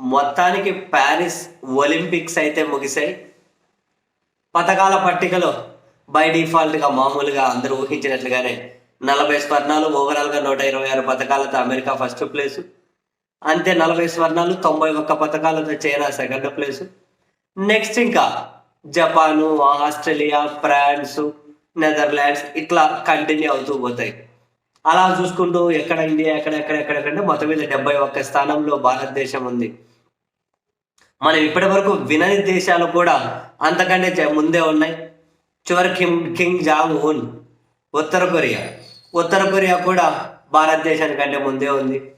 మొత్తానికి Paris Olympics అయితే ముగిశాయి. పథకాల పట్టికలో బై డిఫాల్ట్గా మామూలుగా అందరూ ఊహించినట్లుగానే నలభై స్వర్ణాలు ఓవరాల్గా నూట ఇరవై ఆరు పథకాలతో అమెరికా ఫస్ట్ ప్లేసు. అంతే నలభై స్వర్ణాలు తొంభై ఒక్క పథకాలతో చైనా సెకండ్ ప్లేసు. నెక్స్ట్ ఇంకా జపాను ఆస్ట్రేలియా ఫ్రాన్స్ నెదర్లాండ్స్ ఇట్లా కంటిన్యూ అవుతూ పోతాయి. అలా చూసుకుంటూ ఎక్కడ ఇండియా ఎక్కడ ఎక్కడ ఎక్కడెక్కడంటే మొత్తం మీద డెబ్బై ఒక్క స్థానంలో భారతదేశం ఉంది. మనం ఇప్పటి వరకు వినని దేశాలు కూడా అంతకంటే ముందే ఉన్నాయి. చివరి కిమ్ కింగ్ జాంగ్ ఉన్ ఉత్తర కొరియా. ఉత్తర కొరియా కూడా భారతదేశానికంటే ముందే ఉంది.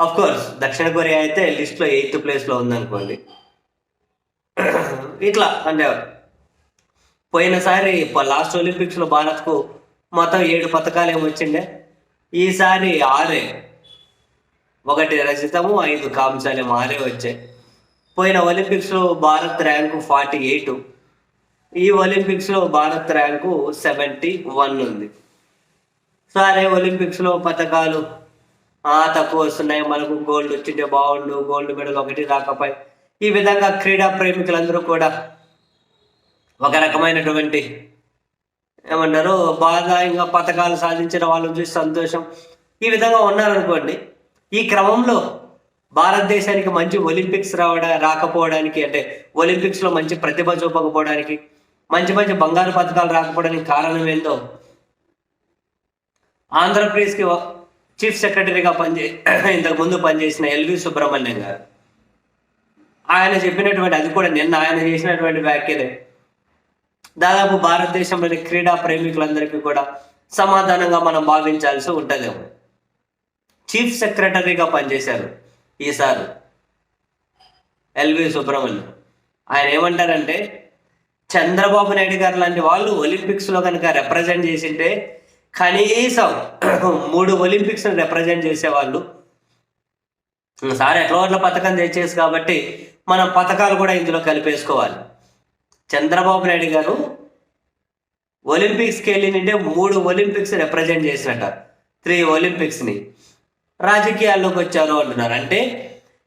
అఫ్ కోర్స్ దక్షిణ కొరియా అయితే లిస్ట్లో ఎయిత్ ప్లేస్లో ఉందనుకోండి. ఇట్లా అంటే పోయినసారి లాస్ట్ ఒలింపిక్స్లో భారత్కు మొత్తం ఏడు పథకాలు ఏమొచ్చిండే ఈసారి ఆరే. ఒకటి రజితము ఐదు కాంశాలు ఆరే వచ్చాయి. పోయిన ఒలింపిక్స్లో భారత్ ర్యాంకు ఫార్టీ ఎయిట్. ఈ ఒలింపిక్స్లో భారత్ ర్యాంకు సెవెంటీ వన్ ఉంది. సరే ఒలింపిక్స్లో పథకాలు? ఆ, తక్కువ వస్తున్నాయి. మనకు గోల్డ్ వచ్చింటే బాగుండు గోల్డ్ మెడల్ ఒకటి రాకపోయి. ఈ విధంగా క్రీడా ప్రేమికులందరూ కూడా ఒక రకమైనటువంటి ఏమన్నారు బాగా ఇంకా పథకాలు సాధించిన వాళ్ళని చూసి సంతోషం. ఈ విధంగా ఉన్నారనుకోండి ఈ క్రమంలో భారతదేశానికి మంచి ఒలింపిక్స్ రావడా రాకపోవడానికి అంటే ఒలింపిక్స్లో మంచి ప్రతిభ చూపకపోవడానికి మంచి మంచి బంగారు పథకాలు రాకపోవడానికి కారణం ఏందో? ఆంధ్రప్రదేశ్కి చీఫ్ సెక్రటరీగా పనిచే ఇంతకు ముందు పనిచేసిన ఎల్వి సుబ్రహ్మణ్యం గారు. ఆయన చెప్పినటువంటి అది కూడా నిన్న ఆయన చేసినటువంటి వ్యాఖ్యలే. దాదాపు భారతదేశంలోని క్రీడా ప్రేమికులందరికీ కూడా సమాధానంగా మనం భావించాల్సి ఉంటుందేమో చీఫ్ సెక్రటరీగా పనిచేశారు. ఈసారి. L V Subrahmanyam. ఆయన ఏమంటారంటే చంద్రబాబు నాయుడు గారు లాంటి వాళ్ళు ఒలింపిక్స్లో కనుక రిప్రజెంట్ చేసింటే కనీసం మూడు ఒలింపిక్స్ని రిప్రజెంట్ చేసేవాళ్ళు. సార్ ఎట్లా అట్లా పథకం తెచ్చేసి కాబట్టి మనం పథకాలు కూడా ఇందులో కలిపేసుకోవాలి. చంద్రబాబు నాయుడు గారు ఒలింపిక్స్కి వెళ్ళింటే మూడు ఒలింపిక్స్ రిప్రజెంట్ చేసినట్ట. త్రీ ఒలింపిక్స్ని. రాజకీయాల్లోకి వచ్చారు అంటున్నారు. అంటే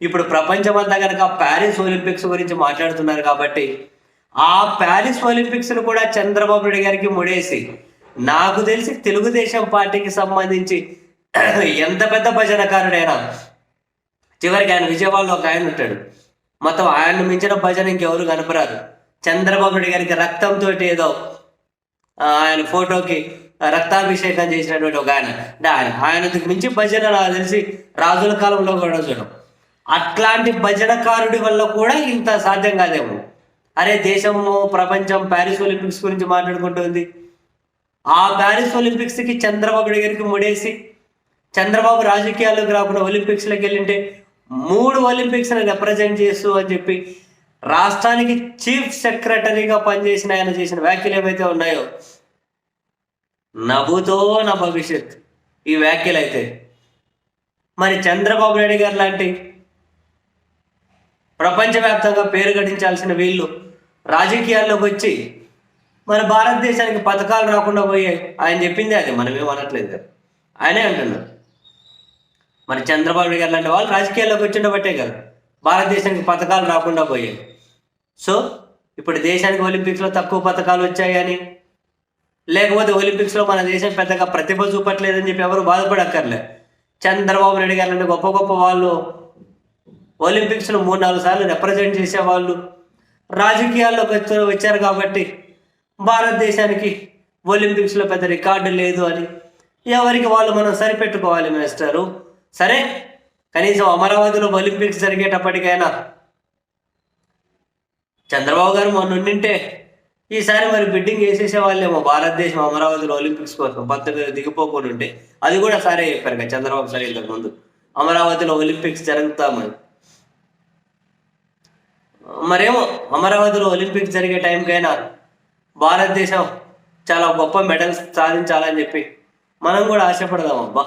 ఇప్పుడు ప్రపంచమంతా కనుక ప్యారిస్ ఒలింపిక్స్ గురించి మాట్లాడుతున్నారు కాబట్టి ఆ ప్యారిస్ ఒలింపిక్స్ను కూడా చంద్రబాబు నాయుడు గారికి ముడేసి నాకు తెలిసి తెలుగుదేశం పార్టీకి సంబంధించి ఎంత పెద్ద భజనకారుడైనా చివరికి ఆయన విజయవాడలో ఒక ఆయన ఉంటాడు. మొత్తం ఆయన్ను మించిన భజన ఇంకెవరు కనపరారు చంద్రబాబు నాయుడు గారికి రక్తంతో ఏదో ఆయన ఫోటోకి రక్తాభిషేకం చేసినటువంటి ఒక ఆయన. అంటే ఆయన ఆయనకు మించి భజన నాకు తెలిసి రాజుల కాలంలో కూడా చూడం అట్లాంటి భజనకారుడి వల్ల కూడా ఇంత సాధ్యం కాదేమో. అరే దేశము ప్రపంచం ప్యారిస్ ఒలింపిక్స్ గురించి మాట్లాడుకుంటుంది ఆ ప్యారిస్ ఒలింపిక్స్కి చంద్రబాబు దగ్గరికి ముడేసి చంద్రబాబు రాజకీయాల్లోకి రాకుండా ఒలింపిక్స్లోకి వెళ్ళింటే మూడు ఒలింపిక్స్ని రిప్రజెంట్ చేస్తూ అని చెప్పి రాష్ట్రానికి చీఫ్ సెక్రటరీగా పనిచేసిన ఆయన చేసిన వ్యాఖ్యలు ఏవైతే ఉన్నాయో నవ్వుతో నా భవిష్యత్. ఈ వ్యాఖ్యలు అయితే మరి చంద్రబాబు నాయుడు గారు లాంటి ప్రపంచవ్యాప్తంగా పేరు గడించాల్సిన వీళ్ళు రాజకీయాల్లోకి వచ్చి మన భారతదేశానికి పథకాలు రాకుండా పోయాయి ఆయన చెప్పిందే అది. మనమేం అనట్లేదు ఆయనే అంటున్నారు. మరి చంద్రబాబు నాయుడు గారు లాంటి వాళ్ళు రాజకీయాల్లోకి వచ్చిండబట్టే కదా. భారతదేశానికి పథకాలు రాకుండా పోయాయి. సో ఇప్పుడు దేశానికి ఒలింపిక్స్లో తక్కువ పథకాలు వచ్చాయని లేకపోతే ఒలింపిక్స్లో మన దేశం పెద్దగా ప్రతిభ చూపట్లేదని చెప్పి ఎవరు బాధపడక్కర్లే. చంద్రబాబు నాయుడు గారు గొప్ప గొప్ప వాళ్ళు. ఒలింపిక్స్లో మూడు నాలుగు సార్లు రిప్రజెంట్ చేసేవాళ్ళు రాజకీయాల్లోకి వచ్చారు వచ్చారు కాబట్టి భారతదేశానికి ఒలింపిక్స్లో పెద్ద రికార్డు లేదు అని ఎవరికి వాళ్ళు మనం సరిపెట్టుకోవాలి మినిస్టరు? సరే కనీసం అమరావతిలో ఒలింపిక్స్ జరిగేటప్పటికైనా చంద్రబాబు గారు మొన్న ఉండింటే ఈసారి మరి బిడ్డింగ్ వేసేసే వాళ్ళేమో భారతదేశం అమరావతిలో ఒలింపిక్స్ కోసం పంతొమ్మిది దిగిపోకుండా ఉంటే అది కూడా సరే చెప్పారు కదా చంద్రబాబు సరే ఇంతకు ముందు. అమరావతిలో ఒలింపిక్స్ జరుగుతామని. మరేమో అమరావతిలో ఒలింపిక్స్ జరిగే టైంకైనా భారతదేశం చాలా గొప్ప మెడల్స్ సాధించాలని చెప్పి మనం కూడా ఆశపడదాం అబ్బా.